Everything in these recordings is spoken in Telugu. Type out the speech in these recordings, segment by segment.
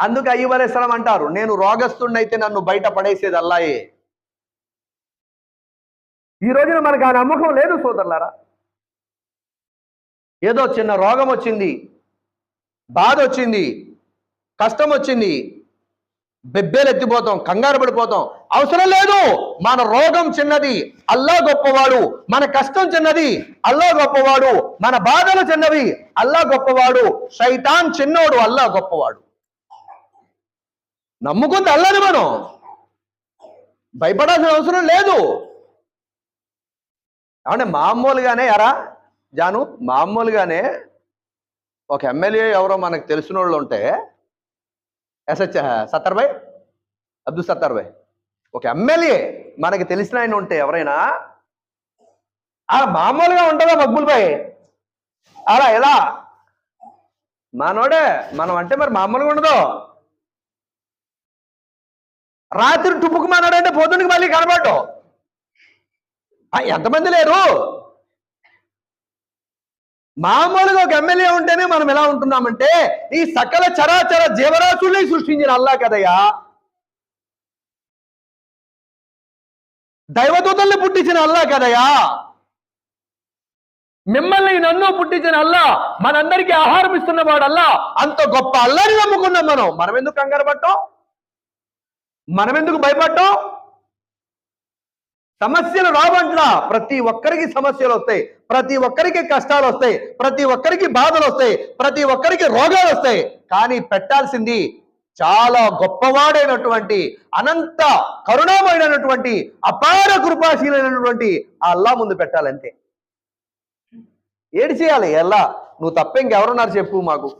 అందుకు అయ్యూబ్ అంటారు. నేను రోగస్తున్నైతే నన్ను బయట పడేసేది అల్లాయే. ఈ రోజున మనకు ఆ నమ్మకం లేదు సోదరులారా. ఏదో చిన్న రోగం వచ్చింది బాధ వచ్చింది కష్టం వచ్చింది బెబ్బేలు ఎత్తిపోతాం కంగారు పడిపోతాం. అవసరం లేదు. మన రోగం చిన్నది అల్లా గొప్పవాడు. మన కష్టం చిన్నది అల్లా గొప్పవాడు. మన బాధలు చిన్నవి అల్లా గొప్పవాడు. శైతాన్ చిన్నోడు అల్లా గొప్పవాడు. నమ్ముకుంది అల్లని మనం. భయపడాల్సిన అవసరం లేదు. ఏమంటే మామూలుగానే ఎరా జాను మామూలుగానే ఒక ఎమ్మెల్యే ఎవరో మనకు తెలిసిన వాళ్ళు ఉంటే ఎస్హెచ్ సత్తర్ భాయ్ అబ్దుల్ సత్తర్ భాయ్ ఒక ఎమ్మెల్యే మనకి తెలిసిన ఆయన ఉంటే ఎవరైనా అలా మామూలుగా ఉంటుందా మక్బుల్ భాయ్ అలా ఎలా? మనోడే మనం అంటే మరి మామూలుగా ఉండదు. రాత్రి టుప్పుకు మానాడంటే పొద్దునకి మళ్ళీ కనబడ్డు ఆ, ఎంతమంది లేరు? మామూలుగా ఒక ఎమ్మెల్యే ఉంటేనే మనం ఎలా ఉంటున్నామంటే ఈ సకల చరాచర జీవరాశుల్ని సృష్టించిన అల్లా కదయ్యా. దైవదూతల్ని పుట్టించిన అల్లా కదయ్యా. మిమ్మల్ని నన్ను పుట్టించిన అల్లా మనందరికీ ఆహారం ఇస్తున్న వాడల్లా అల్లా. అంత గొప్ప అల్లాని నమ్ముకున్నాం మనం. మనం ఎందుకు కంగారు పట్టాం మనం ఎందుకు భయపడ్డాం? సమస్యలు రావంట్లా ప్రతి ఒక్కరికి సమస్యలు వస్తాయి. ప్రతి ఒక్కరికి కష్టాలు వస్తాయి. ప్రతి ఒక్కరికి బాధలు వస్తాయి. ప్రతి ఒక్కరికి రోగాలు వస్తాయి. కానీ పెట్టాల్సింది చాలా గొప్పవాడైనటువంటి అనంత కరుణామయుడైనటువంటి అపార కృపాశీలైనటువంటి ఆ అల్లా ముందు పెట్టాలంతే. ఏడు చేయాలి. ఎల్లా నువ్వు తప్ప ఇంకెవరున్నారు చెప్పు మాకు.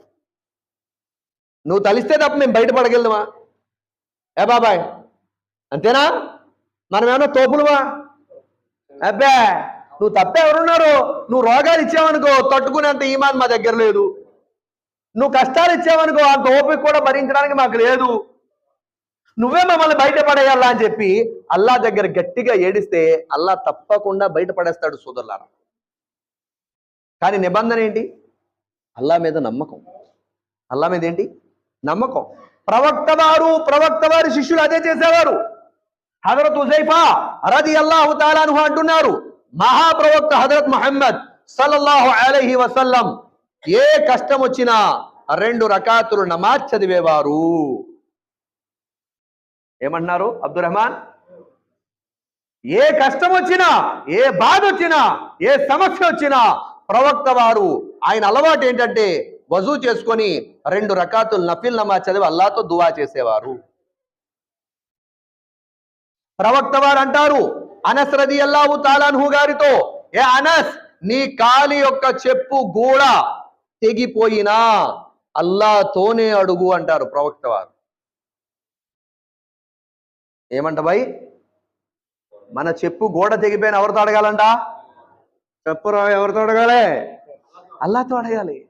నువ్వు తలిస్తే తప్ప మేము బయటపడగలమా? ఏ బాబాయ్? అంతేనా? మనం ఏమన్నా తోపులువా? అబ్బే నువ్వు తప్పే ఎవరున్నారు? నువ్వు రోగాలు ఇచ్చావనుకో తట్టుకునేంత ఈమాన్ మా దగ్గర లేదు. నువ్వు కష్టాలు ఇచ్చావనుకో అంత ఓపిక కూడా భరించడానికి మాకు లేదు. నువ్వే మమ్మల్ని బయటపడేయాలా అని చెప్పి అల్లా దగ్గర గట్టిగా ఏడిస్తే అల్లా తప్పకుండా బయటపడేస్తాడు సోదరులారా. కానీ నిబంధన ఏంటి? అల్లా మీద నమ్మకం. అల్లా మీద ఏంటి? నమ్మకం. ప్రవక్త వారు ప్రవక్త వారి శిష్యులు అదే చేసేవారు. హజరత్ ఉజైఫా రది అల్లాహు తాలాను అంటున్నారు మహాప్రవక్త హజరత్ మహమ్మద్ సల్లల్లాహు అలహి వసల్లం ఏ కష్టం వచ్చినా రెండు రకాతులు నమాజ్ చదివేవారు. ఏమన్నారు అబ్దుల్ రెహమాన్ ఏ కష్టం వచ్చినా ఏ బాధ వచ్చినా ఏ సమస్య వచ్చినా ప్రవక్త వారు ఆయన అలవాటు ఏంటంటే వజూ చేసుకొని రెండు రకాతులు నఫిల్ నమాజ్ చదివి అల్లాతో దువా చేసేవారు. ప్రవక్త వారు అంటారు అనస్ రది అల్లాహు తాలాన్హు గారితో ఏ అనస్ నీ కాలి యొక్క చెప్పు గూడ తెగిపోయినా అల్లాతోనే అడుగు అంటారు ప్రవక్త వారు. ఏమంట భయ్? మన చెప్పు గోడ తెగిపోయిన ఎవరితో అడగాలంట? చెప్పురా ఎవరితో అడగాలి? అల్లాతో అడగాలి.